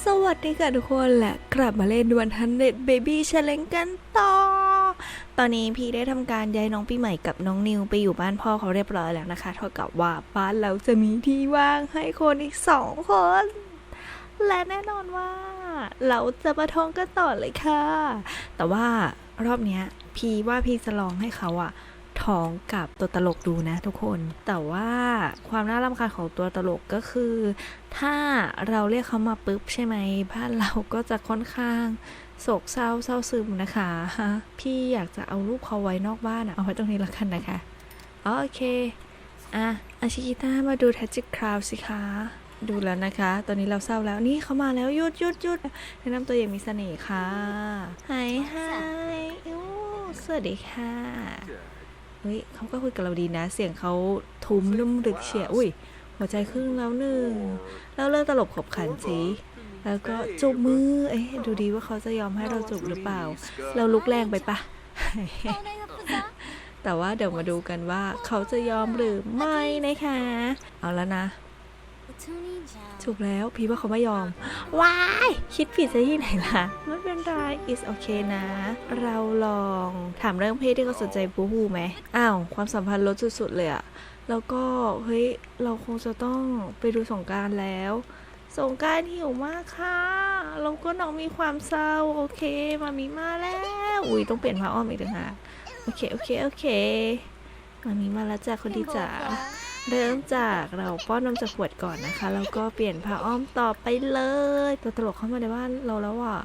สวัสดีค่ะทุกคนและกลับมาเล่นวันทันเน็ตเบบี้เชเลงกันต่อ ตอนนี้พี่ได้ทำการย้ายน้องปีใหม่กับน้องนิวไปอยู่บ้านพ่อเขาเรียบร้อยแล้วนะคะเท่ากับว่าบ้านเราจะมีที่ว่างให้คนอีกสองคน และแน่นอนว่า เราจะมาท้องกันต่อเลยค่ะ แต่ว่ารอบเนี้ย พี่ว่าพี่จะลองให้เขาอะ ท้องกับตัวตลกดูนะทุกคน แต่ว่าความน่ารำคาญของตัวตลกก็คือ ถ้าเราเรียกเขามาปุ๊บใช่ไหมบ้านเราก็จะค่อนข้างโศกเศร้าเศร้าซึมนะคะ พี่อยากจะเอารูปเขาไว้นอกบ้านอะเอาไว้ตรงนี้ละกันนะคะโอเคอะอาชิกิต้ามาดูแทจิคราวสิคะดูแล้วนะคะ ตอนนี้เราเศร้าแล้ว นี่เขามาแล้วหยุดหยุดหยุดแนะนำตัวอย่างมีเสน่ห์ค่ะไฮไฮสวัสดีค่ะ เฮ้ยเขาก็คุยกับเราดีนะ เสียงเขาทุ้มนุ่มดึกเฉียอุ้ย หัวใจครึ่งแล้วหนึ่งแล้วเลิกตลบขบขันสิแล้วก็จูบมือ เอ๊ะดูดีว่าเขาจะยอมให้เราจูบหรือเปล่า เราลุกแรงไปปะ แต่ว่าเดี๋ยวมาดูกันว่าเขาจะยอมหรือไม่นะคะ เอาแล้วนะ ถูกแล้ว พี่ว่าเขาไม่ยอม ว้าย คิดผิดซะที่ไหนล่ะ ไม่เป็นไร is okay นะ เราลองถามเรื่องเพศที่เขาสนใจปูฮูไหม อ้าว ความสัมพันธ์ลดสุดๆเลยอะแล้วก็ เฮ้ย เราคงจะต้องไปดูสงการแล้วสงการหิวมากค่ะ แล้วก็น้องมีความเศร้า โอเค มามีมาแล้ว อุ้ยต้องเปลี่ยนผ้าอ้อมอีกต่างหาก โอเค โอเค โอเค มามีมาแล้วจ้ะคนดีจ๋า เริ่มจากเราป้อนนมจากขวดก่อนนะคะ แล้วก็เปลี่ยนผ้าอ้อมต่อไปเลยตัวตลกเข้ามาในบ้านเราแล้วอะ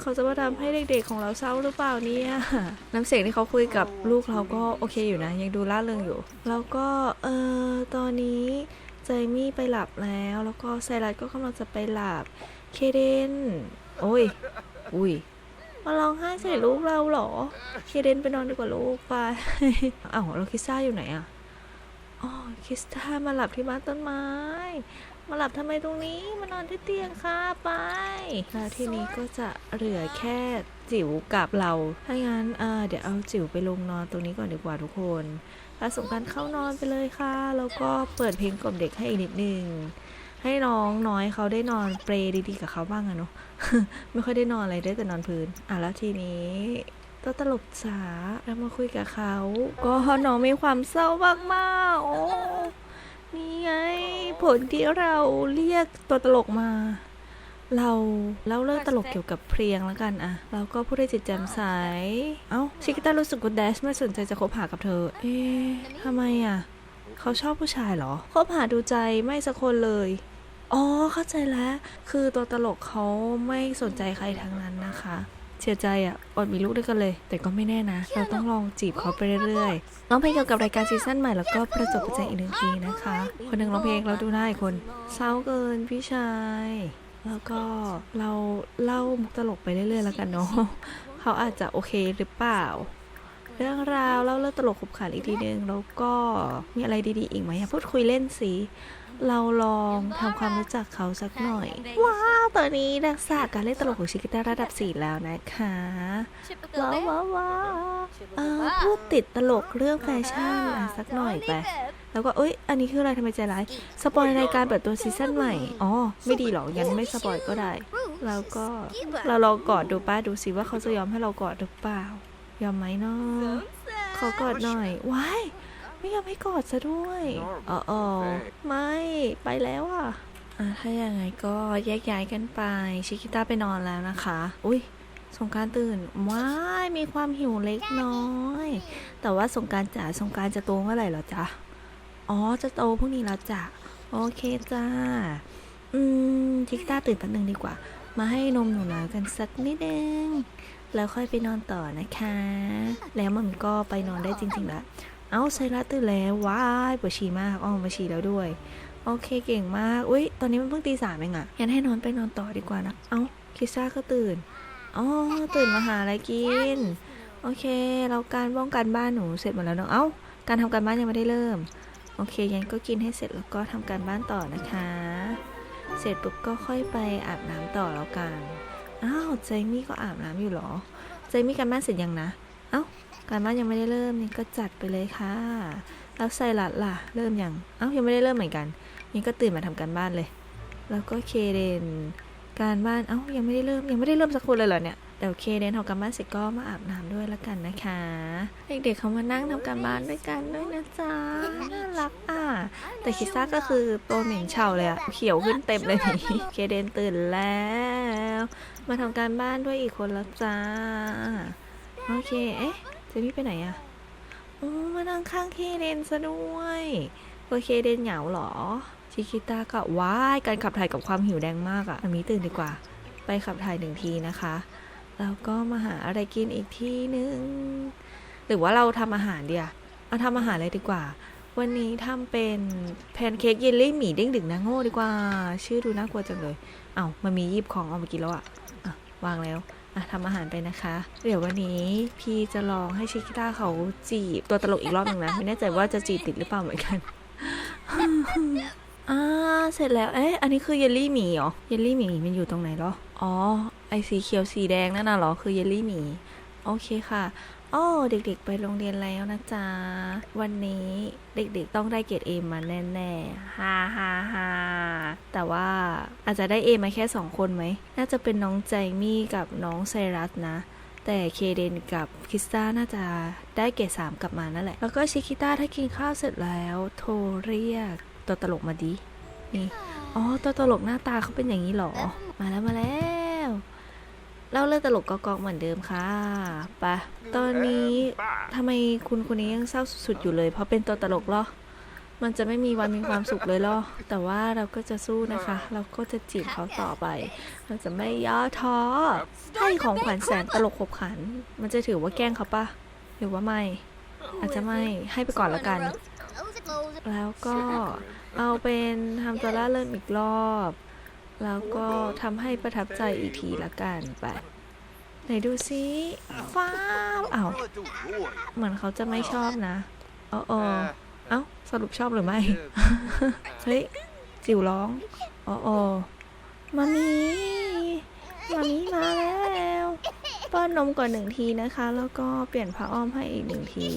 เขาจะมาทำให้เด็กๆของเราเศร้าหรือเปล่าเนี่ยน้ำเสียงที่เขาคุยกับลูกเราก็โอเคอยู่นะ ยังดูล่าเริงอยู่ แล้วก็เออตอนนี้เจมี่ไปหลับแล้ว แล้วก็ไซรัสก็กำลังจะไปหลับ เคเดน โอ้ย อุ้ย มาร้องไห้ใส่ลูกเราเหรอ เคเดนไปนอนดีกว่าลูกไปอ้าวเราคิดซ่าอยู่ไหนอะ อ๋อคริสตามาหลับที่บ้านต้นไม้ มาหลับทำไมตรงนี้ มานอนที่เตียงค่ะไป แล้วทีนี้ก็จะเหลือแค่จิ๋วกับเรา ถ้างั้นเอ่อเดี๋ยวเอาจิ๋วไปลงนอนตรงนี้ก่อนดีกว่าทุกคนแล้วสงการเข้านอนไปเลยค่ะ แล้วก็เปิดเพลงกล่อมเด็กให้อีกนิดนึง ให้น้องน้อยเขาได้นอนเปรดีๆกับเขาบ้างอะเนาะ ไม่ค่อยได้นอนอะไรได้แต่นอนพื้น อะแล้วทีนี้ ตัวตลกจ๋าเรามาคุยกับเขา ก็น้องมีความเศร้ามากๆโอ้นี่ไง ผลที่เราเรียกตัวตลกมา เราเล่าเรื่องตลกเกี่ยวกับเพลียงแล้วกันอะเราก็พูดได้จิตแจ่มใส เอ้าชิคกิต้ารู้สึกว่าแดชไม่สนใจจะคบหากับเธอ เอ๊ะทำไมอะเขาชอบผู้ชายเหรอ คบหาดูใจไม่สักคนเลย อ๋อ เข้าใจแล้ว คือตัวตลกเขาไม่สนใจใครทั้งนั้นนะคะ เสียใจอะอดมีลูกด้วยกันเลย แต่ก็ไม่แน่นะ เราต้องลองจีบเขาไปเรื่อยๆร้องเพลงเกี่ยวกับรายการซีซั่นใหม่แล้วก็ประจบประแจงอีกหนึ่งทีนะคะ คนหนึ่งร้องเพลงเราดูหน้าอีกคนเศร้าเกินพี่ชายแล้วก็เราเล่ามุกตลกไปเรื่อยๆแล้วกันเนาะเขาอาจจะโอเคหรือเปล่า เรื่องราวเล่าเรื่องตลกขบขันอีกทีนึงแล้วก็มีอะไรดีๆอีกไหมอะพูดคุยเล่นสิเราลองทำความรู้จักเขาสักหน่อย ว้าวตอนนี้นักษาการเล่นตลกของชิกิต้าระดับสี่แล้วนะคะว้าวว้าวว้าวพูดติดตลกเรื่องแฟชั่นสักหน่อยไปแล้วก็เอ้ยอันนี้คืออะไรทำไมใจร้ายสปอยรายการเปิดตัวซีซั่นใหม่อ๋อไม่ดีหรอกงั้นไม่สปอยก็ได้ แล้วก็เราลองกอดดูป้าดูสิว่าเขาจะยอมให้เรากอดหรือเปล่า ยอมไหมเนาะขอกอดหน่อยว้ายไม่ยอมให้กอดซะด้วยอ๋อออไม่ไปแล้วอะอะถ้าอย่างไงก็แยกย้ายกันไป ชิคิต้าไปนอนแล้วนะคะ อุ้ยสงกรารตื่นว้ายมีความหิวเล็กน้อย แต่ว่าสงกรารจ๋าสงกรารจะโตเมื่อไหร่เหรอจ๊ะ อ๋อจะโตพรุ่งนี้แล้วจ้ะโอเคจ้า อืมชิคิต้าตื่นแป๊บนึงดีกว่า มาให้นมหนูน้อยกันสักนิดนึง แล้วค่อยไปนอนต่อนะคะ แล้วมันก็ไปนอนได้จริงๆแล้วเอ้าไซรัสตื่นแล้วว้ายปวดฉี่มากอ้อมาฉี่แล้วด้วย โอเคเก่งมากอุ้ยตอนนี้มันเพิ่งตีสามเองอะงั้นให้นอนไปนอนต่อดีกว่านะเอ้าคิซ่าก็ตื่นอ๋อตื่นมาหาอะไรกิน โอเค เราการบ้องกันบ้านหนูเสร็จหมดแล้วเนาะเอ้าการทำการบ้านยังไม่ได้เริ่ม โอเคงั้นก็กินให้เสร็จแล้วก็ทำการบ้านต่อนะคะ เสร็จปุ๊บก็ค่อยไปอาบน้ำต่อแล้วกัน อ้าวเจมี่ก็อาบน้ำอยู่หรอเจมี่การบ้านเสร็จยังนะ เอ้าการบ้านยังไม่ได้เริ่มนี่ก็จัดไปเลยค่ะ แล้วไซรัสล่ะ เริ่มยัง เอ้ายังไม่ได้เริ่มเหมือนกันนี่ก็ตื่นมาทำการบ้านเลย แล้วก็เคเดนการบ้าน เอ้ายังไม่ได้เริ่มยังไม่ได้เริ่มสักคนเลยเหรอเนี่ยเดี๋ยวเคเดนทำการบ้านเสร็จก็มาอาบน้ำด้วยละกันนะคะ เด็กๆเขามานั่งทำการบ้านด้วยกันด้วยนะจ๊ะน่ารักอะแต่คิซ่าก็คือตัวเหม็นเฉาเลยอะเขียวขึ้นเต็มเลยนี่เคเดนตื่นแล้ว มาทำการบ้านด้วยอีกคนแล้วจ้า โอเค เอ๊ะเจมี่ไปไหนอะโอ้มานั่งข้างเคเดนซะด้วยโอเคเดนเหงาเหรอ ชิคิต้าก็ว้ายการขับถ่ายกับความหิวแดงมากอะอันนี้ตื่นดีกว่า ไปขับถ่ายหนึ่งทีนะคะ แล้วก็มาหาอะไรกินอีกที่หนึ่งหรือว่าเราทำอาหารเดียวเอาทำอาหารเลยดีกว่า วันนี้ทำเป็นแพนเค้กเยลลี่หมี่เด้งดึงนะโง่ดีกว่า ชื่อดูน่ากลัวจังเลย เอา้ามันมียิบของเอามากินแล้วอะ วางแล้วอะทำอาหารไปนะคะ เดี๋ยววันนี้พี่จะลองให้ชิคิต้าเขาจีบตัวตลกอีกรอบหนึ่งนะ ไม่แน่ใจว่าจะจีบติดหรือเปล่าเหมือนกันอ่าเสร็จแล้ว เอ๊ะ อันนี้คือเยลลี่หมีเหรอ เยลลี่หมีมันอยู่ตรงไหนหรอ อ๋อ ไอสีเขียวสีแดงนั่นน่ะหรอ คือเยลลี่หมี โอเคค่ะอ๋อเด็กๆ ไปโรงเรียนแล้วนะจ๊ะ วันนี้เด็กๆ ต้องได้เกรดเอมาแน่ๆฮ่าฮ่าฮ่า แต่ว่าอาจจะได้เอมาแค่สองคนไหม น่าจะเป็นน้องใจมี่กับน้องไซรัสนะ แต่เคเดนกับคิสตาน่าจะได้เกรดสามกลับมานั่นแหละ แล้วก็ชิคิต้าถ้ากินข้าวเสร็จแล้ว โทรเรียกตัวตลกมาดินี่อ๋อตัวตลกหน้าตาเขาเป็นอย่างนี้หรอ มาแล้วมาแล้วเล่าเรื่องตลกกอกๆเหมือนเดิมค่ะปะตอนนี้ทำไมคุณคนนี้ยังเศร้าสุดๆอยู่เลย เพราะเป็นตัวตลกเหรอ มันจะไม่มีวันมีความสุขเลยเหรอแต่ว่าเราก็จะสู้นะคะ เราก็จะจีบเขาต่อไป เราจะไม่ย่อท้อให้ของขวัญแสนตลกขบขัน มันจะถือว่าแกล้งเขาปะหรือว่าไม่ อาจจะไม่ให้ไปก่อนละกัน แล้วก็เอาเป็นทำตัวล่าเริงอีกรอบ แล้วก็ทำให้ประทับใจอีกทีละกันไปไหนดูซิฟ้าวอ้าวเหมือนเขาจะไม่ชอบนะเออ เออเอ้า สรุปชอบหรือไม่ เฮ้ย จิ๋วร้องอ๋อออมามีมามีมาแล้วป้อนนมก่อนหนึ่งทีนะคะ แล้วก็เปลี่ยนผ้าอ้อมให้อีกหนึ่งที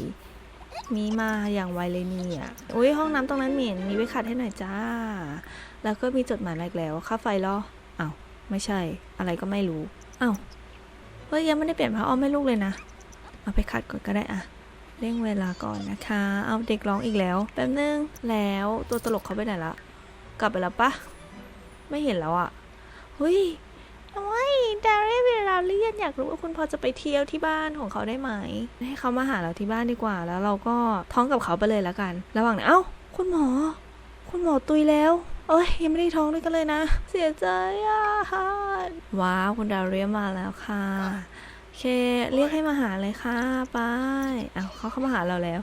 มีมาอย่างไวเลยเนี่ยอุ้ยห้องน้ำตรงนั้นเหม็นมีไว้ขัดให้หน่อยจ้า แล้วก็มีจดหมายมาอีกแล้วค่าไฟเหรออ้าวไม่ใช่ อะไรก็ไม่รู้อ้าวเฮ้ยยังไม่ได้เปลี่ยนผ้าอ้อมให้ลูกเลยนะ เอาไปขัดก่อนก็ได้อะ เร่งเวลาก่อนนะคะ เอาเด็กร้องอีกแล้ว แป๊บนึง แล้วตัวตลกเขาไปไหนละ กลับไปแล้วปะ ไม่เห็นแล้วอะเฮ้ยทำไมดารี่เวลาเรียนอยากรู้ว่าคุณพอจะไปเที่ยวที่บ้านของเขาได้ไหม ให้เขามาหาเราที่บ้านดีกว่า แล้วเราก็ท้องกับเขาไปเลยแล้วกัน ระหว่างนั้นเอ้า คุณหมอ คุณหมอตุยแล้วเอ้ยยังไม่ได้ท้องด้วยกันเลยนะ เสียใจอะว้าวคุณดาวเรียมาแล้วค่ะ เค เรียกให้มาหาเลยค่ะไปอ้าวเขาเข้ามาหาเราแล้ว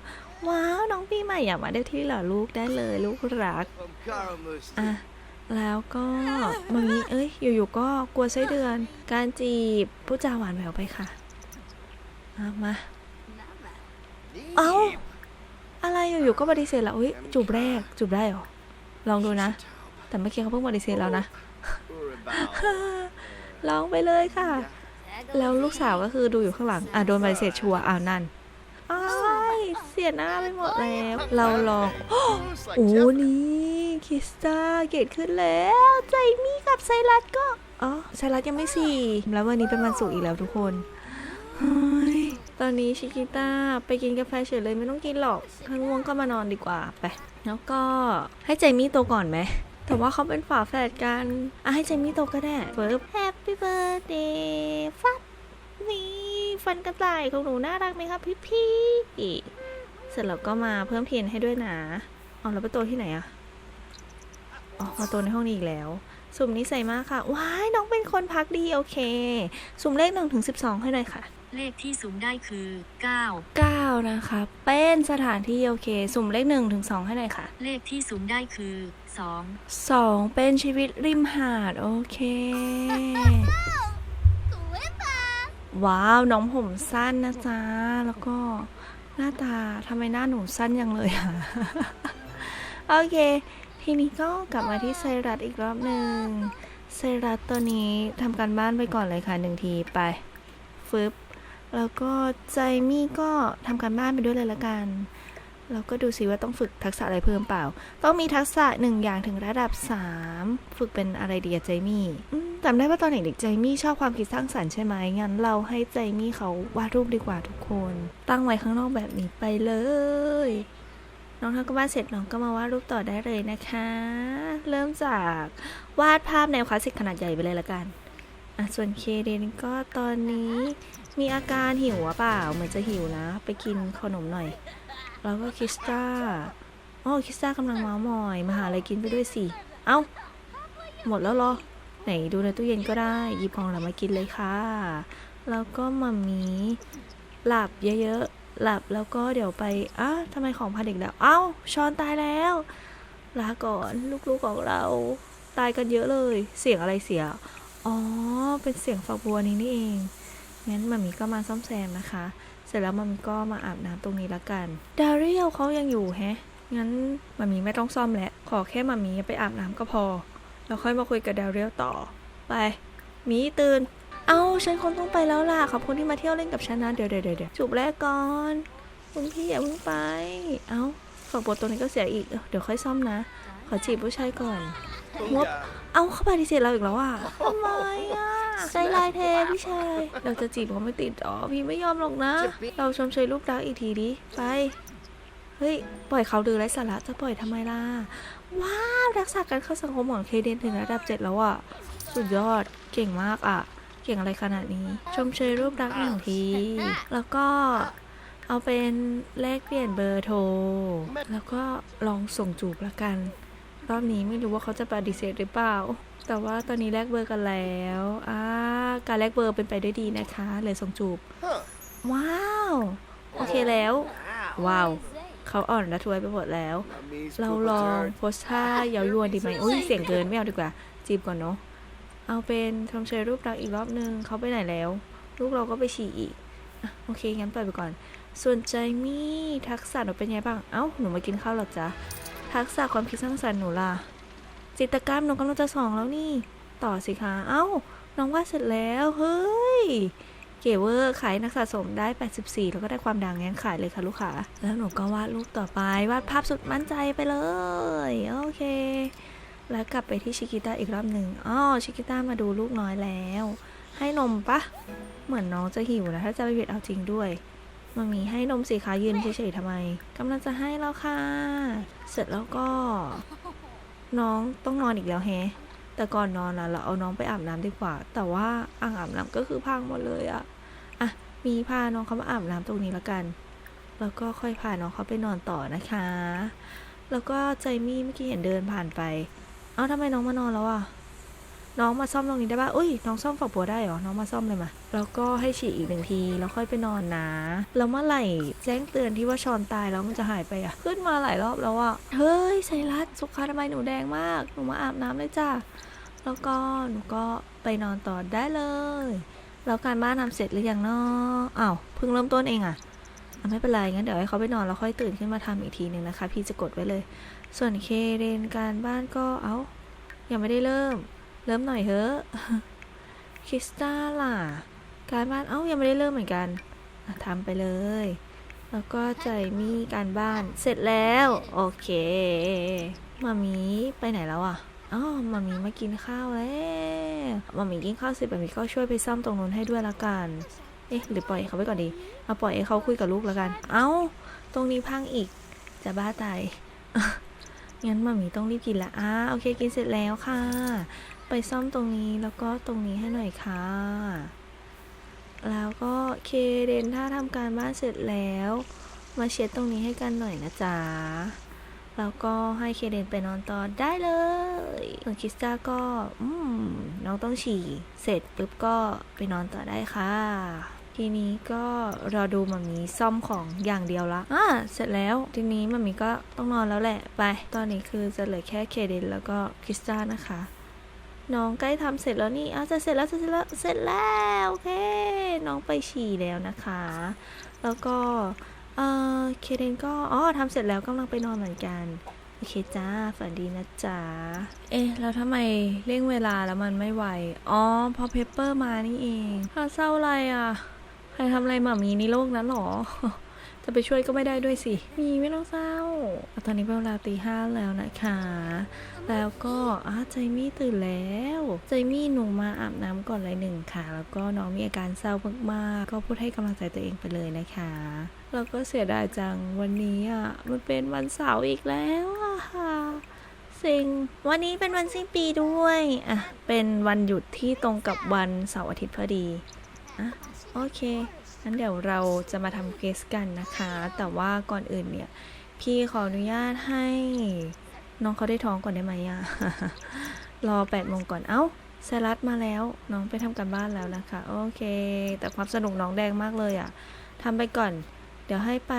ว้าว น้องปีใหม่อยากมาได้ที่เหรอลูกได้เลยลูกรักอะแล้วก็มามีเอ้ย อยู่ๆก็กลัวไส้เดือน การจีบผู้จาหวานแหววไปค่ะอะมา เอ้าอะไรอยู่ๆก็ปฏิเสธแล้วอุ้ยจูบแรกจูบได้เหรอ ลองดูนะ แต่เมื่อกี้เขาเพิ่งปฏิเสธแล้วนะลองไปเลยค่ะ แล้วลูกสาวก็คือดูอยู่ข้างหลัง อะโดนปฏิเสธชัวร์อ้าวนั่นอ้ายเสียหน้าไปหมดแล้ว เราลอง โอ้นี่คิสตาเกตขึ้นแล้ว ใจมี่กับไซรัสก็ อ๋อไซรัสยังไม่สี่ แล้ววันนี้เป็นวันศุกร์อีกแล้วทุกคน ตอนนี้ชิคิต้าไปกินกาแฟเฉยเลยไม่ต้องกินหรอกถ้าง่วงก็มานอนดีกว่าไป แล้วก็ให้ใจมี่โตก่อนไหม แต่ว่าเขาเป็นฝาแฝดกันอะให้ใจมี่โตก็ได้เฟิร์บ Happy birthday ฟัดนี่ฟันกระต่ายของหนูน่ารักไหมครับพี่พี่ๆเสร็จแล้วก็มาเพิ่มเทียนให้ด้วยนะเอาแล้วไปโตที่ไหนอะอ๋อมาตัวในห้องนี้อีกแล้ว สุ่มนี้ใส่มากค่ะ ว้าย น้องเป็นคนพักดี โอเค สุ่มเลขหนึ่งถึงสิบสองให้หน่อยค่ะ เลขที่สูงได้คือ 9 9 นะคะ เป็นสถานที่โอเค สุ่มเลข1ถึง2ให้หน่อยค่ะ เลขที่สูงได้คือ2เป็นชีวิตริมหาด โอเค ว้าว น้องผมสั้นนะจ๊ะ แล้วก็หน้าตาทำไมหน้าหนูสั้นยังเลยอะโอเค ทีนี้ก็กลับมาที่ไซรัสอีกรอบหนึ่งไซรัสตัวนี้ทำการบ้านไปก่อนเลยค่ะหนึ่งทีไปฟึบ แล้วก็ใจมี่ก็ทำการบ้านไปด้วยเลยละกัน แล้วก็ดูสิว่าต้องฝึกทักษะอะไรเพิ่มเปล่า ต้องมีทักษะหนึ่งอย่างถึงระดับ 3 ฝึกเป็นอะไรดีอะใจมี่จำได้ว่าตอนเด็กๆใจมี่ชอบความคิดสร้างสรรค์ใช่ไหมงั้นเราให้ใจมี่เขาวาดรูปดีกว่าทุกคน ตั้งไว้ข้างนอกแบบนี้ไปเลย น้องทำกันบ้านเสร็จน้องก็มาวาดรูปต่อได้เลยนะคะ เริ่มจากวาดภาพแนวคลาสสิกขนาดใหญ่ไปเลยละกันอะส่วนเคเดนก็ตอนนี้ มีอาการหิวเปล่า เหมือนจะหิวนะ ไปกินขนมหน่อย แล้วก็คิสตาอ๋อคิสตากำลังเมาส์มอย มาหาอะไรกินไปด้วยสิ เอ้า หมดแล้วหรอ ไหนดูในตู้เย็นก็ได้ หยิบของเรามากินเลยค่ะ แล้วก็มัมมีหลับเยอะๆ หลับแล้วก็เดี๋ยวไปอ้าทำไมของพาเด็กแล้ว เอ้า ช้อนตายแล้ว ลาก่อน ลูกๆของเรา ตายกันเยอะเลย เสียงอะไรเสีย อ๋อ เป็นเสียงฝักบัวนี้นี่เอง งั้นมัมมี่ก็มาซ่อมแซมนะคะ เสร็จแล้วมัมมี่ก็มาอาบน้ำตรงนี้ละกัน ดาริเอลเขายังอยู่แฮะ งั้นมัมมี่ไม่ต้องซ่อมแล้ว ขอแค่มัมมี่ไปอาบน้ำก็พอแล้วค่อยมาคุยกับดาริเอลต่อ ไป มีตื่น เอาฉันคงต้องไปแล้วล่ะ ขอบคุณที่มาเที่ยวเล่นกับฉันนะ เดี๋ยวเดี๋ยวเดี๋ยวจูบแรกก่อน คุณพี่อย่าเพิ่งไป เอาฝักบัวตรงนี้ก็เสียอีก เดี๋ยวค่อยซ่อมนะ ขอจีบผู้ชายก่อนงบเอาเข้าไปดิเสร็จเราอีกแล้วอะทำไมอะ ใจลายเทพี่ชาย เราจะจีบเขาไม่ติดอ๋อพี่ไม่ยอมหรอกนะ เราชมเชยลูกรักอีกทีดิ ไป เฮ้ย ปล่อยเขาดื้อไร้สาระจะปล่อยทำไมล่ะ ว้าวรักษาการเข้าสังคมของเคเดนถึงระดับเจ็ดแล้วอะ สุดยอด เก่งมากอะ เก่งอะไรขนาดนี้ ชมเชยรูปรักหนึ่งที แล้วก็เอาเป็นแลกเปลี่ยนเบอร์โทร แล้วก็ลองส่งจูบละกัน รอบนี้ไม่รู้ว่าเขาจะปฏิเสธหรือเปล่า แต่ว่าตอนนี้แลกเบอร์กันแล้วอ่าการแลกเบอร์เป็นไปด้วยดีนะคะเลยส่งจูบ ว้าว โอเคแล้ว ว้าว เขาอ่อนและทวยไปหมดแล้ว เราลองโพสท่าเย้ายวนดีไหมอุ้ยเสียงเกินไม่เอาดีกว่า จีบก่อนเนาะ เอาเป็นชมเชยรูปรักอีกรอบนึงเขาไปไหนแล้ว ลูกเราก็ไปฉี่อีกอะโอเค งั้นปล่อยไปก่อน ส่วนใจมี่ทักษะหนูเป็นไงบ้าง เอ้า หนูมากินข้าวเหรอจ๊ะ ทักษะความคิดสร้างสรรค์หนูล่ะ จิตกรรมหนูกำลังจะสองแล้วนี่ ต่อสิคะเอ้า น้องวาดเสร็จแล้ว เฮ้ย เก๋เวอร์ขายนักสะสมได้ 84 แล้วก็ได้ความดังงั้นขายเลยค่ะลูกค้าแล้วหนูก็วาดรูปต่อไป วาดภาพสุดมั่นใจไปเลย โอเค แล้วกลับไปที่ชิกิต้าอีกรอบหนึ่งอ๋อชิกิต้ามาดูลูกน้อยแล้ว ให้นมปะ เหมือนน้องจะหิวนะถ้าจะไปผิดเอาจริงด้วยมามีให้นมสีขายืนเฉยๆทำไมกำลังจะให้แล้วค่ะ เสร็จแล้วก็ น้องต้องนอนอีกแล้วแฮะแต่ก่อนนอนนะเราเอาน้องไปอาบน้ำดีกว่า แต่ว่าอ่างอาบน้ำก็คือพังหมดเลยอะอะมีพาน้องเขามาอาบน้ำตรงนี้แล้วกัน แล้วก็ค่อยพาน้องเขาไปนอนต่อนะคะ แล้วก็ใจมี่เมื่อกี้เห็นเดินผ่านไป เอ้าทำไมน้องมานอนแล้วอะ น้องมาซ่อมตรงนี้ได้ป่ะอุ้ยน้องซ่อมฝักบัวได้เหรอ น้องมาซ่อมเลยมา แล้วก็ให้ฉี่อีกหนึ่งที แล้วค่อยไปนอนนะ แล้วเมื่อไหร่แจ้งเตือนที่ว่าชอนตายแล้วมันจะหายไปอะขึ้นมาหลายรอบแล้วอะเฮ้ยไซรัสสุขาทำไมหนูแดงมาก หนูมาอาบน้ำเลยจ้าแล้วก็หนูก็ไปนอนต่อได้เลย แล้วการบ้านทำเสร็จหรือยังเนาะอ้าวเพิ่งเริ่มต้นเองอะอะไม่เป็นไรงั้นเดี๋ยวให้เขาไปนอนแล้วค่อยตื่นขึ้นมาทำอีกทีหนึ่งนะคะ พี่จะกดไว้เลย ส่วนเคเรนการบ้านก็เอ้ายังไม่ได้เริ่ม เริ่มหน่อยเถอะคริสตาล่ะ การบ้าน เอ้า ยังไม่ได้เริ่มเหมือนกันทำไปเลย แล้วก็ใจมีการบ้าน เสร็จแล้ว โอเค มามีไปไหนแล้วอะอ๋อมามีมากินข้าวแล้วมามีกินข้าวเสร็จมามีก็ช่วยไปซ่อมตรงนู้นให้ด้วยละกัน เอ๊ะ หรือปล่อยเขาไปก่อนดี เอาปล่อยให้เขาคุยกับลูกล้วกัน เอ้า ตรงนี้พังอีก จะบ้าตายงั้นมามีต้องรีบกินละอ่าโอเค กินเสร็จแล้วค่ะ ไปซ่อมตรงนี้แล้วก็ตรงนี้ให้หน่อยค่ะ แล้วก็เคเดนถ้าทำการบ้านเสร็จแล้ว มาเช็ดตรงนี้ให้กันหน่อยนะจ๊ะแล้วก็ให้เคเดนไปนอนต่อได้เลยส่วนคริสตาก็อืมน้องต้องฉี่ เสร็จปุ๊บก็ไปนอนต่อได้ค่ะ ทีนี้ก็รอดูมามีซ่อมของอย่างเดียวละอ่าเสร็จแล้ว ทีนี้มามีก็ต้องนอนแล้วแหละ ไป ตอนนี้คือจะเหลือแค่เคเดนแล้วก็คริสตานะคะ น้องใกล้ทำเสร็จแล้วนี่อ้าวจะเสร็จแล้วจะเสร็จแล้วเสร็จแล้วโอเค น้องไปฉี่แล้วนะคะ แล้วก็เออเคเดนก็อ๋อทำเสร็จแล้วกำลังไปนอนเหมือนกันโอเคจ้าฝันดีนะจ๊ะเอ๊ะแล้วทำไมเร่งเวลาแล้วมันไม่ไหวอ๋อพอเพปเปอร์มานี่เองถ้าเศร้าอะไรอะ ใครทำอะไรหมามีในโลกนั้นหรอ จะไปช่วยก็ไม่ได้ด้วยสิ มีไม่ต้องเศร้า ตอนนี้เป็นเวลาตีห้าแล้วนะคะ แล้วก็อาใจมี่ตื่นแล้ว ใจมี่หนูมาอาบน้ำก่อนเลยหนึ่งค่ะ แล้วก็น้องมีอาการเศร้ามากๆ ก็พูดให้กำลังใจตัวเองไปเลยนะคะ แล้วก็เสียดายจังวันนี้อะ มันเป็นวันเสาร์อีกแล้วอะค่ะสิงวันนี้เป็นวันสิ้นปีด้วย อะ เป็นวันหยุดที่ตรงกับวันเสาร์อาทิตย์พอดี อะ โอเค งั้นเดี๋ยวเราจะมาทำเกสกันนะคะ แต่ว่าก่อนอื่นเนี่ย พี่ขออนุญาตให้น้องเขาได้ท้องก่อนได้ไหมอะรอแปดโมงก่อน เอ้าไซรัสมาแล้ว น้องไปทำการบ้านแล้วนะคะ โอเค แต่ความสนุกน้องแดงมากเลยอะทำไปก่อน เดี๋ยวให้ไป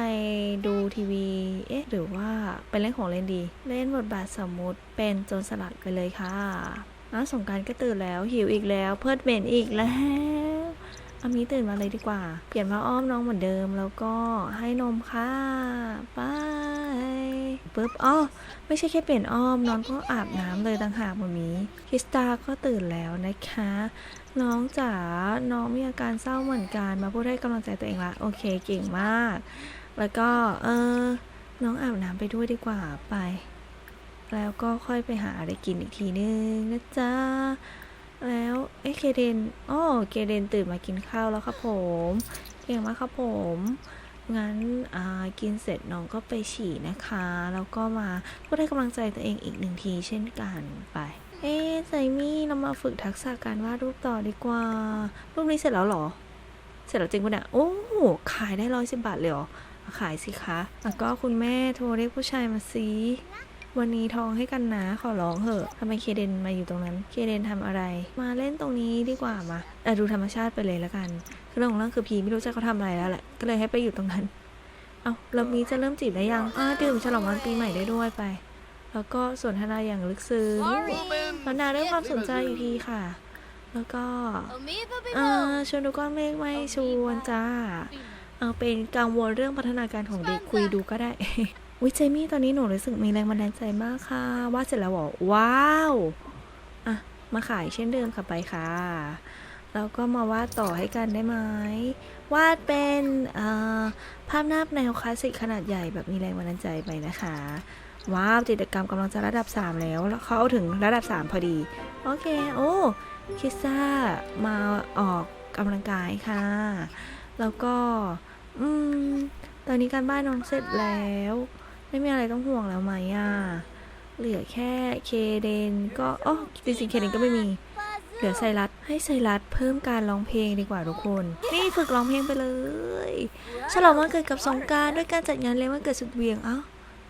ดูทีวี เอ๊ะ หรือว่าไปเล่นของเล่นดี เล่นบทบาทสมมุติเป็นโจรสลัดไปเลยค่ะอ้าสงการก็ตื่นแล้วหิวอีกแล้ว เพิดเบนอีกแล้ว อามีตื่นมาเลยดีกว่า เปลี่ยนผ้าอ้อมน้องเหมือนเดิม แล้วก็ให้นมค่ะไปปึ๊บอ๋อไม่ใช่แค่เปลี่ยนอ้อมน้องก็อาบน้ำเลยต่างหากมามีคริสตาก็ตื่นแล้วนะคะ น้องจ๋าน้องมีอาการเศร้าเหมือนกันมาพูดให้กำลังใจตัวเองละโอเคเก่งมาก แล้วก็เออน้องอาบน้ำไปด้วยดีกว่าไป แล้วก็ค่อยไปหาอะไรกินอีกทีนึงนะจ๊ะ แล้วเอ๊ะเคเดนอ๋อเคเดนตื่นมากินข้าวแล้วครับผม เก่งมากครับผม งั้นอ่ากินเสร็จน้องก็ไปฉี่นะคะ แล้วก็มาพูดให้กำลังใจตัวเองอีกหนึ่งทีเช่นกันไป เอ๊ะไซมี่เรามาฝึกทักษะการวาดรูปต่อดีกว่า รูปนี้เสร็จแล้วหรอ เสร็จแล้วจริงปะเนี่ยโอ้ขายได้ร้อยสิบบาทเลยเหรอขายสิคะแล้วก็คุณแม่โทรเรียกผู้ชายมาสิ วันนี้ทองให้กันนะขอร้องเถอะทำไมเคเดนมาอยู่ตรงนั้น เคเดนทำอะไร มาเล่นตรงนี้ดีกว่ามาเออดูธรรมชาติไปเลยละกันเรื่องของเรื่องคือพีไม่รู้จะเขาทำอะไรแล้วแหละ ก็เลยให้ไปอยู่ตรงนั้น เอาแล้วมีจะเริ่มจีบได้ยังอ่าดื่มฉลองวันปีใหม่ได้ด้วยไป แล้วก็สนทนาอย่างลึกซึ้งแล้วนาเรื่องความสนใจอีกทีค่ะ แล้วก็เออชวนดูก้อนเมฆไม่ชวนจ้า เอาเป็นกังวลเรื่องพัฒนาการของเด็กคุยดูก็ได้ วิเจมี่ตอนนี้หนูรู้สึกมีแรงบันดาลใจมากค่ะวาดเสร็จแล้วเหรอว้าวอะมาขายเช่นเดิมค่ะไปค่ะแล้วก็มาวาดต่อให้กันได้ไหมวาดเป็นภาพหน้าแนวคลาสสิกขนาดใหญ่แบบมีแรงบันดาลใจไปนะคะ ว้าวกิจกรรมกำลังจะระดับ 3 แล้วแล้วเขาเอาถึงระดับ 3 พอดี โอเค โอ้คิซ่ามาออกกำลังกายค่ะ แล้วก็ อืม ตอนนี้การบ้านน้องเสร็จแล้ว ไม่มีอะไรต้องห่วงแล้วไหมอะ เหลือแค่เคเดนก็อ๋อจริงๆเคเดนก็ไม่มี เหลือไซรัสให้ไซรัสเพิ่มการร้องเพลงดีกว่าทุกคน นี่ฝึกร้องเพลงไปเลยฉลองวันเกิดกับสงกรารด้วยการจัดงานเลี้ยงวันเกิดสุดเหวียงเอ้า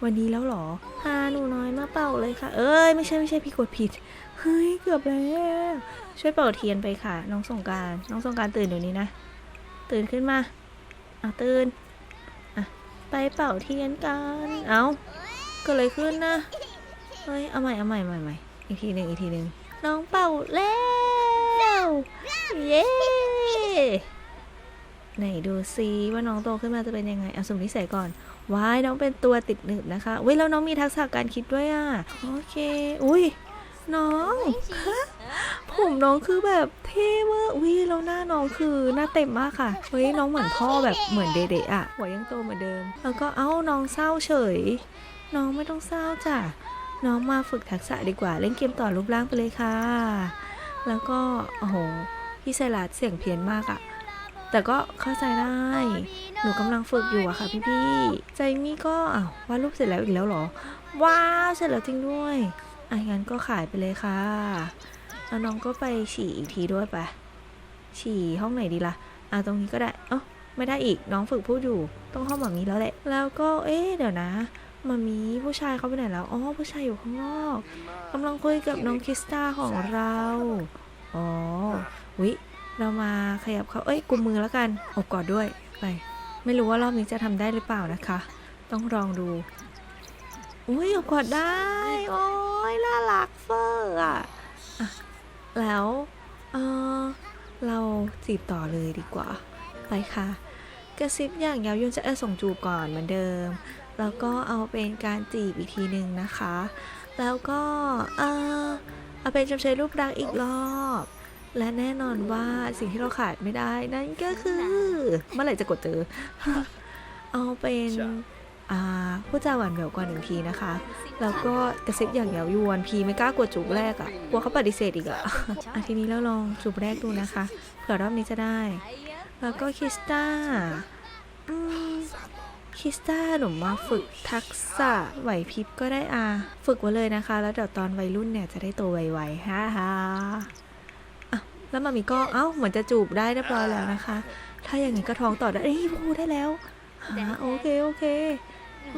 วันนี้แล้วเหรอพาหนูน้อยมาเป่าเลยค่ะ เอ้ยไม่ใช่ไม่ใช่พี่กดผิด เฮ้ยเกือบแล้วช่วยเป่าเทียนไปค่ะ น้องสงกราร น้องสงกรารตื่นเดี๋ยวนี้นะ ตื่นขึ้นมา เอาตื่นอะ ไปเป่าเทียนกัน เอาเก็เลยขึ้นนะ เฮ้ย เอาใหม่ เอาใหม่ใหม่ใหม่อีกทีหนึ่งอีกทีหนึ่งน้องเป่าแล้ว เย้ไหนดูซิว่าน้องโตขึ้นมาจะเป็นยังไง เอาสมนิสัยก่อนว้ายน้องเป็นตัวติดหนึบนะคะเว้ยแล้วน้องมีทักษะการคิดด้วยอะ โอเค อุ้ยน้อง ผมน้องคือแบบเท่มากวิแล้วหน้าน้องคือหน้าเต็มมากค่ะเฮ้ยน้องเหมือนพ่อแบบเหมือนเด็กๆอะหัวยังโตเหมือนเดิม แล้วก็เอ้าน้องเศร้าเฉย น้องไม่ต้องเศร้าจ้ะน้องมาฝึกทักษะดีกว่าเล่นเกมต่อรูปร่างไปเลยค่ะ แล้วก็โอ้โหพี่ไซรัสเสียงเพี้ยนมากอะแต่ก็เข้าใจได้ หนูกำลังฝึกอยู่อะค่ะพี่ๆใจมี่ก็อ้าววาดรูปเสร็จแล้วอีกแล้วเหรอ ว้าวเสร็จแล้วจริงด้วยอะงั้นก็ขายไปเลยค่ะ แล้วน้องก็ไปฉี่อีกทีด้วยไปะฉี่ห้องไหนดีล่ะอะตรงนี้ก็ได้เอ้าไม่ได้อีกน้องฝึกพูดอยู่ต้องห้องหมามีแล้วแหละ แล้วก็เอ๊ะเดี๋ยวนะมามีผู้ชายเขาไปไหนแล้วอ๋อผู้ชายอยู่ข้างนอกกำลังคุยกับน้องคริสตาของเราอ๋อวิเรามาขยับเขาเอ้ยกุมมือแล้วกันอบกอดด้วยไปไม่รู้ว่ารอบนี้จะทำได้หรือเปล่านะคะ ต้องลองดูอุ้ยอบกอดได้ โอ้ยน่ารักเฟอร์อะอะ แล้วเออเราจีบต่อเลยดีกว่า ไปค่ะ กระซิบอย่างยาวยุนจะเออส่งจูบก่อนเหมือนเดิม แล้วก็เอาเป็นการจีบอีกทีหนึ่งนะคะ แล้วก็เออเอาเป็นจำใช้รูปรักอีกรอบ และแน่นอนว่าสิ่งที่เราขาดไม่ได้นั่นก็คือ เมื่อไหร่จะกดเจอ เอเอาเป็นอ่า ผู้จาหวานแหววกว่าหนึ่งทีนะคะ แล้วก็กระซิบอย่างเยาวยวนพีไม่กล้ากดจูบแรกอะ่ะกลัวเขาปฏิเสธอีกอะอะทีนี้เราลองจูบแรกดูนะคะ เผื่อรอบนี้จะได้ แล้วก็คิสตาอืมคิสตาหนูมาฝึกทักษะไหวพริบก็ได้อะฝึกไว้เลยนะคะ แล้วเดี๋ยวตอนวัยรุ่นเนี่ยจะได้โตไวๆฮ่าฮ่าอะแล้วมามีก็เอ้าเหมือนจะจูบได้เรียบร้อยแล้วนะคะ ถ้าอย่างนี้ก็ท้องต่อได้เอ้ยพูดได้แล้วฮะโอเคโอเค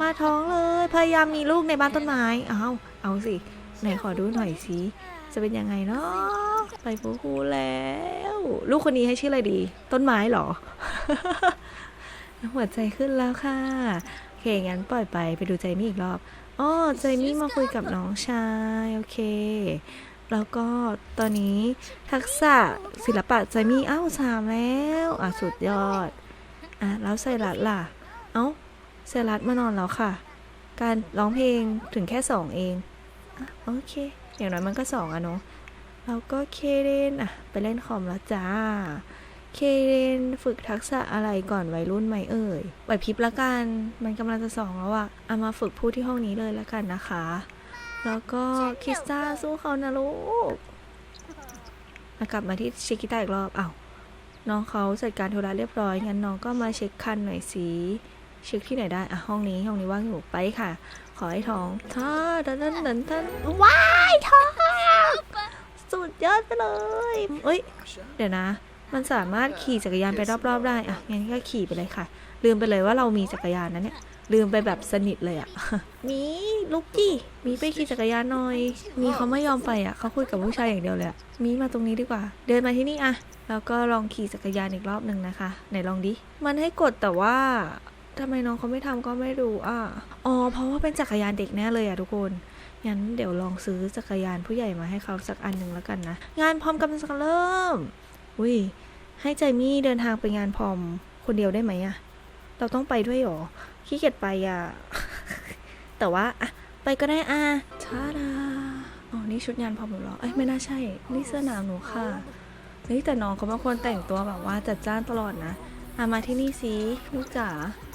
มาท้องเลย พยายามมีลูกในบ้านต้นไม้เอาเอาสิ ไหนขอดูหน่อยสิ จะเป็นยังไงเนาะไปฟูฟูแล้ว ลูกคนนี้ให้ชื่ออะไรดี ต้นไม้เหรอ หัวใจขึ้นแล้วค่ะโอเคงั้นปล่อยไปไปดูใจมี่อีกรอบอ๋อใจมี่มาคุยกับน้องชายโอเค แล้วก็ตอนนี้ทักษะศิลปะใจมี่อ้าวสามแล้ว อะสุดยอด อะแล้วไซรัสล่ะ เอ้า เซรัสมานอนแล้วค่ะ การร้องเพลงถึงแค่สองเองอโอเค อย่างน้อยมันก็สองอะเนาะแล้วก็เคเรนอะไปเล่นคอมแล้วจ้า เคเรนฝึกทักษะอะไรก่อนวัยรุ่นไหมเอ่ยไหวพริบละกัน มันกำลังจะสองแล้วอะเอามาฝึกพูดที่ห้องนี้เลยละกันนะคะ แล้วก็คิสตาสู้เขานะลูกมากลับมาที่ชิคิต้าอีกรอบอ้าวน้องเขาจัดการธุระเรียบร้อย งั้นน้องก็มาเช็คคันหน่อยสิ เช็คที่ไหนได้อะห้องนี้ห้องนี้ว่างอยู่ไปค่ะ ขอให้ท้องท่าดันดันดันดันว้ายท้องสุดยอดไปเลยเอ้ยเดี๋ยวนะ มันสามารถขี่จักรยานไปรอบๆได้อะงั้นก็ขี่ไปเลยค่ะ ลืมไปเลยว่าเรามีจักรยานนะเนี่ยลืมไปแบบสนิทเลยอะ มีลุกกี้ มีไปขี่จักรยานหน่อย มีเขาไม่ยอมไปอะ เขาคุยกับผู้ชายอย่างเดียวเลยอะมีมาตรงนี้ดีกว่า เดินมาที่นี่อะแล้วก็ลองขี่จักรยานอีกรอบหนึ่งนะคะ ไหนลองดิ มันให้กดแต่ว่า ทำไมน้องเขาไม่ทำก็ไม่รู้อะอ๋อ เพราะว่าเป็นจักรยานเด็กแน่เลยอะทุกคน งั้นเดี๋ยวลองซื้อจักรยานผู้ใหญ่มาให้เขาสักอันหนึ่งแล้วกันนะ งานพร้อมกำลังจะเริ่ม อุ้ย ให้ใจมี่เดินทางไปงานพร้อมคนเดียวได้ไหมอะเราต้องไปด้วยหรอ ขี้เกียจไปอะแต่ว่าอะไปก็ได้อะชาดาอ๋อ นี่ชุดงานพร้อมหนูหรอ เอ้ยไม่น่าใช่ นี่เสื้อหนาวหนูค่ะเฮ้ยแต่น้องเขาเป็นคนแต่งตัวแบบว่าจัดจ้านตลอดนะอะมาที่นี่สิลูกจ๋า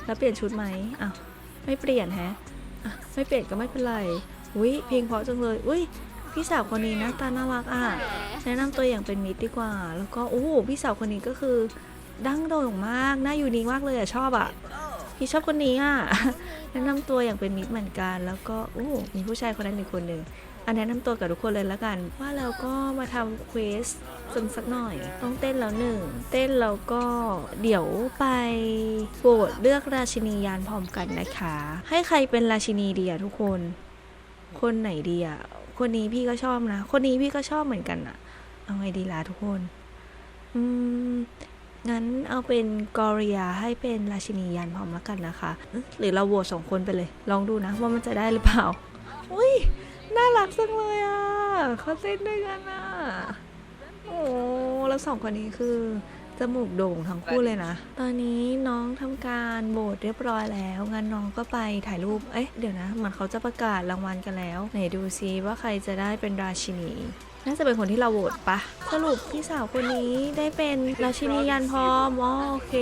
แล้วเปลี่ยนชุดไหมอ้าวไม่เปลี่ยนแฮะไม่เปลี่ยนก็ไม่เป็นไรอุ้ยเพลงเพราะจังเลยอุ้ยพี่สาวคนนี้หนะตาน่ารักอะแนะนำตัวอย่างเป็นมิตรดีกว่า แล้วก็โอ้พี่สาวคนนี้ก็คือดั้งโด่งมากน่าอยู่นิ่งมากเลยอะชอบอะพี่ชอบคนนี้อะแนะนำตัวอย่างเป็นมิตรเหมือนกัน แล้วก็โอ้มีผู้ชายคนนั้นอีกคนหนึ่ง อันแนะนำตัวกับทุกคนเลยละกัน ว่าเราก็มาทำเควสสักสักหน่อย ต้องเต้นแล้วหนึ่ง เต้นแล้วก็เดี๋ยวไปโหวตเลือกราชินียานพร้อมกันนะคะ ให้ใครเป็นราชินีดีอะทุกคน คนไหนดีอะคนนี้พี่ก็ชอบนะ คนนี้พี่ก็ชอบเหมือนกันอะเอาไงดีล่ะทุกคน อืมงั้นเอาเป็นกอริยาให้เป็นราชินียานพร้อมแล้วกันนะคะ หรือเราโหวตสองคนไปเลย ลองดูนะว่ามันจะได้หรือเปล่า อุ้ย น่ารักจังเลยอะเขาเต้นด้วยกันอะ โอ้แล้วสองคนนี้คือ จมูกโด่งทั้งคู่เลยนะ ตอนนี้น้องทำการโบสเรียบร้อยแล้ว งั้นน้องก็ไปถ่ายรูป เอ๊ะ เดี๋ยวนะ เหมือนเขาจะประกาศรางวัลกันแล้ว ไหนดูซิว่าใครจะได้เป็นราชินีน่าจะเป็นคนที่เราโหวตปะ สรุปพี่สาวคนนี้ได้เป็นราชินียันพร้อมโอเค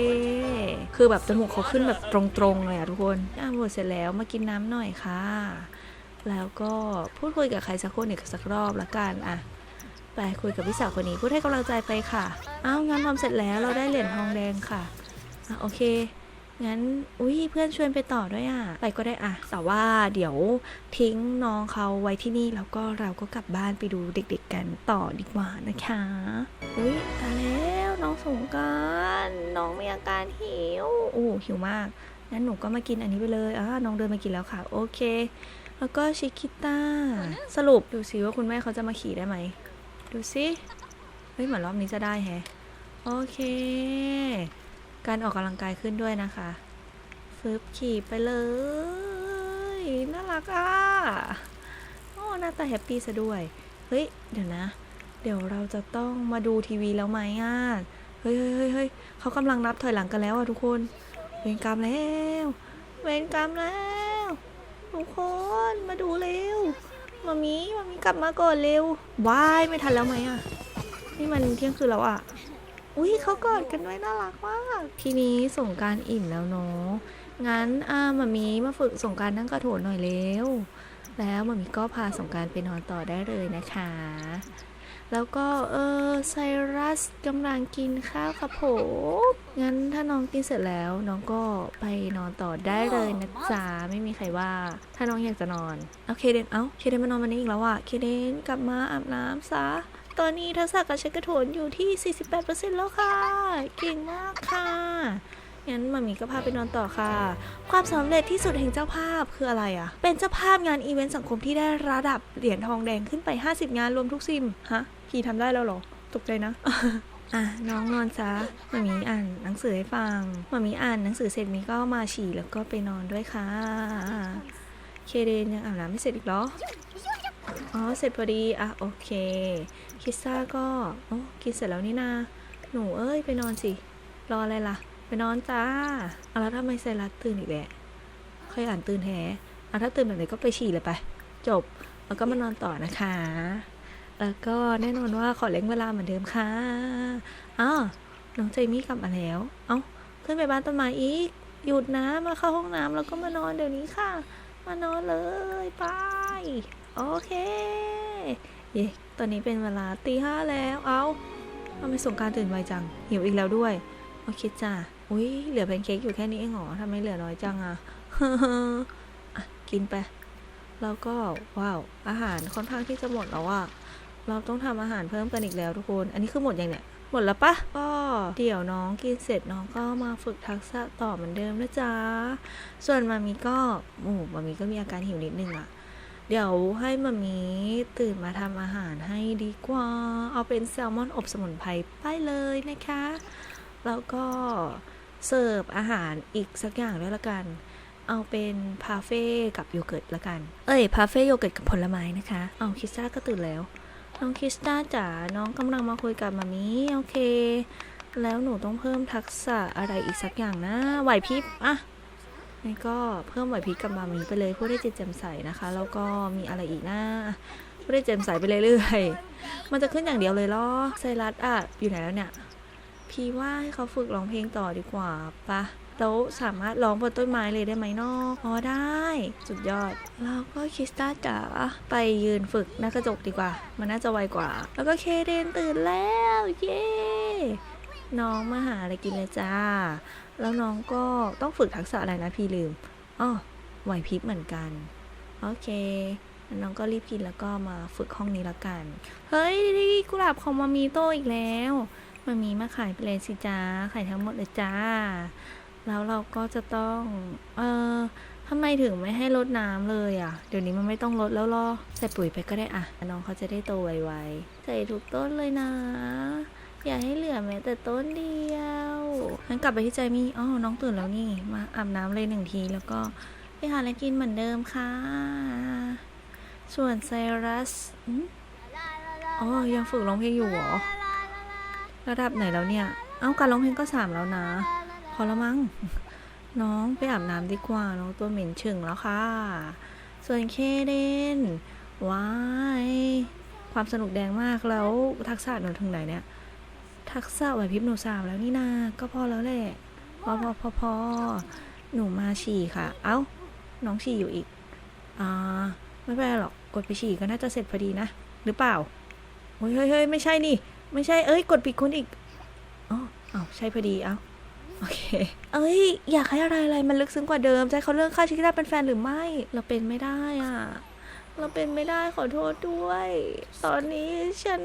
คือแบบจมูกเขาขึ้นแบบตรงๆเลยอะทุกคนอะโหวตเสร็จแล้วมากินน้ำหน่อยค่ะ แล้วก็พูดคุยกับใครสักคนอีกสักรอบละกันอะไปคุยกับพี่สาวคนนี้พูดให้กำลังใจไปค่ะ อ้าวงานทำเสร็จแล้วเราได้เหรียญทองแดงค่ะอะโอเคงั้นอุ้ยเพื่อนชวนไปต่อด้วยอะ ไปก็ได้อะ แต่ว่าเดี๋ยวทิ้งน้องเขาไว้ที่นี่ แล้วก็เราก็กลับบ้านไปดูเด็กๆกันต่อดีกว่านะคะ อุ้ยตายแล้วน้องสงกรารน้องมีอาการหิวโอ้หิวมากงั้นหนูก็มากินอันนี้ไปเลยอ่าน้องเดินมากินแล้วค่ะ โอเค แล้วก็ชิคิต้า สรุปดูสิว่าคุณแม่เขาจะมาขี่ได้ไหม ดูสิเฮ้ยเหมือนรอบนี้จะได้แฮะ โอเค การออกกำลังกายขึ้นด้วยนะคะฟึบขี่ไปเลย น่ารักอะ โอ้หน้าตาแฮปปี้ซะด้วย เฮ้ย เดี๋ยวนะ เดี๋ยวเราจะต้องมาดูทีวีแล้วไหมอะ เฮ้ยเฮ้ยเฮ้ยเฮ้ยเขากำลังนับถอยหลังกันแล้วอะทุกคน เวรกรรมแล้ว เวรกรรมแล้ว ทุกคนมาดูเร็วมามีมามีกลับมาก่อนเร็วว้ายไม่ทันแล้วไหมอะ นี่มันเที่ยงคืนแล้วอะ อุ้ยเขากอดกันด้วยน่ารักมาก ทีนี้ส่งการอิ่มแล้วเนาะงั้นอ่ามามีมาฝึกสงการนั่งกระโถนหน่อยเร็วแล้วมามีก็พาสงการไปนอนต่อได้เลยนะคะ แล้วก็เออไซรัสกำลังกินข้าวครับผมงั้นถ้าน้องกินเสร็จแล้วน้องก็ไปนอนต่อได้เลยนะจ๊ะไม่มีใครว่า ถ้าน้องอยากจะนอนโอเคเดนเอ้าเคเดนมานอนวันนี้อีกแล้วอะเคเดนกลับมาอาบน้ำซะตอนนี้ทักษะการใช้กระโถนอยู่ที่ 48%แล้วค่ะ เก่งมากค่ะ งั้นมามีก็พาไปนอนต่อค่ะ ความสำเร็จที่สุดแห่งเจ้าภาพคืออะไรอะ่ะ เป็นเจ้าภาพงานอีเวนต์สังคมที่ได้ระดับเหรียญทองแดงขึ้นไป 50 งานรวมทุกซิม ฮะ พี่ทำได้แล้วหรอ ตกใจนะ อะน้องนอนซะมามีอ่านหนังสือให้ฟังมามีอ่านหนังสือเสร็จมีก็มาฉี่แล้วก็ไปนอนด้วยค่ะ เคเดนยังอาบน้ำไม่เสร็จอีกเหรอ อ๋อ เสร็จพอดี อะ โอเค คิสซ่าก็โอ้กินเสร็จแล้วนี่นา หนูเอ้ยไปนอนสิ รออะไรล่ะ ไปนอนจ้าเอาแล้วทำไมไซรัสตื่นอีกแหละเคยอ่านตื่นแฮะเอาถ้าตื่นแบบนี้ก็ไปฉี่เลยไป จบ แล้วก็มานอนต่อนะคะ แล้วก็แน่นอนว่าขอเล้งเวลาเหมือนเดิมค่ะอ้าวน้องเจมี่กลับมาแล้ว เอ้าขึ้นไปบ้านต้นไม้อีก หยุดนะ มาเข้าห้องน้ำแล้วก็มานอนเดี๋ยวนี้ค่ะ มานอนเลยไป โอเค เย้ตอนนี้เป็นเวลาตีห้าแล้ว เอาทำไมสงการตื่นไวจัง หิวอีกแล้วด้วย โอเคจ้าอุ้ยเหลือแพนเค้กอยู่แค่นี้เองเหรอทำไมเหลือน้อยจังอะอะ กินไป แล้วก็ว้าว อาหารค่อนข้างที่จะหมดแล้วอะ เราต้องทำอาหารเพิ่มกันอีกแล้วทุกคน อันนี้คือหมดยังเนี่ยหมดแล้วปะก็เดี๋ยวน้องกินเสร็จน้องก็มาฝึกทักษะต่อเหมือนเดิมนะจ๊ะ ส่วนมามีก็โอ้มามีก็มีอาการหิวนิดนึงอะเดี๋ยวให้มามีตื่นมาทำอาหารให้ดีกว่า เอาเป็นแซลมอนอบสมุนไพรไปเลยนะคะ แล้วก็เสิร์ฟอาหารอีกสักอย่างด้วยละกัน เอาเป็นพาเฟ่กับโยเกิร์ตละกัน เอ้ยพาเฟ่โยเกิร์ตกับผลไม้นะคะ เอาคิสต้าก็ตื่นแล้ว น้องคิสตาจ๋า น้องกำลังมาคุยกับมามีโอเค แล้วหนูต้องเพิ่มทักษะอะไรอีกสักอย่างนะ ไหวพริบอะนี่ก็เพิ่มไหวพริบกับมามีไปเลยพูดได้เจมใสนะคะ แล้วก็มีอะไรอีกนะพูดได้เจมใสไปเรื่อยๆ มันจะขึ้นอย่างเดียวเลยเหรอไซรัสอะ อยู่ไหนแล้วเนี่ย พี่ว่าให้เขาฝึกร้องเพลงต่อดีกว่าปะ แล้วสามารถร้องบนต้นไม้เลยได้ไหมนอกอ๋อได้ สุดยอด แล้วก็คิสตาจ๋าไปยืนฝึกหน้ากระจกดีกว่า มันน่าจะไวกว่า แล้วก็เคเดนตื่นแล้ว เย้น้องมาหาอะไรกินเลยจ้า แล้วน้องก็ต้องฝึกทักษะอะไรนะพี่ลืมอ๋อไหวพริบเหมือนกัน โอเคน้องก็รีบกินแล้วก็มาฝึกห้องนี้แล้วกัน เฮ้ยกุหลาบของมามีโตอีกแล้วมามีมาขายไปเลยสิจ้าขายทั้งหมดเลยจ้า แล้วเราก็จะต้อง เออทำไมถึงไม่ให้ลดน้ำเลยอะ เดี๋ยวนี้มันไม่ต้องลดแล้วหรอใส่ปุ๋ยไปก็ได้อะ น้องเขาจะได้โตไวๆ ใส่ทุกต้นเลยนะ อย่าให้เหลือแม้แต่ต้นเดียวงั้นกลับไปที่ใจมี่อ๋อน้องตื่นแล้วนี่ มาอาบน้ำเลยหนึ่งที แล้วก็ไปหาอะไรกินเหมือนเดิมค่ะ ส่วนไซรัสอ๋อ ยังฝึกร้องเพลงอยู่หรอ ระดับไหนแล้วเนี่ย เอ้าการร้องเพลงก็สามแล้วนะ อแล้วมั้งน้องไปอาบน้ำดีกว่า น้องตัวเหม็นฉึ่งแล้วค่ะ ส่วนเคเดนว้ายความสนุกแดงมากแล้วทักษะหนูถึงไหนเนี่ย ทักษะไหวพริบหนูสามแล้วนี่นาก็พอแล้วแหละพอพอพอพอหนูมาฉี่ค่ะ เอ้า น้องฉี่อยู่อีก อ่า ไม่เป็นไรหรอก กดไปฉี่ก็น่าจะเสร็จพอดีนะ หรือเปล่าเฮ้ยเฮ้ยเฮ้ยไม่ใช่นี่ ไม่ใช่ เอ้ย กดปิดคนอีก อ๋ออ้าใช่พอดี เอ้า โอเค เอ้ย อยากให้อะไรอะไรมันลึกซึ้งกว่าเดิมให้เขาเลือกค่าชิคกี้าเป็นแฟนหรือไม่ เราเป็นไม่ได้อะ เราเป็นไม่ได้ขอโทษด้วย ตอนนี้ฉัน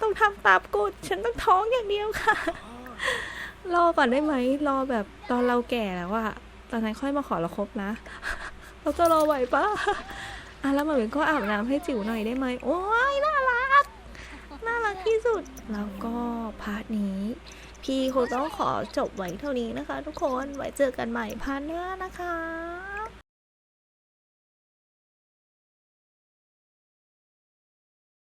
ต้องทำตามกฎฉันต้องท้องอย่างเดียวค่ะ รอก่อนได้ไหม รอแบบตอนเราแก่แล้วอะตอนนั้นค่อยมาขอเราครบนะ เราจะรอไหวปะอะแล้วมันก็อาบน้ำให้จิ๋วหน่อยได้ไหม โอ้ยน่ารัก น่ารักที่สุด แล้วก็พาร์ทนี้ พี่คงต้องขอจบไว้เท่านี้นะคะ ทุกคนไว้เจอกันใหม่พาร์ทหน้านะคะ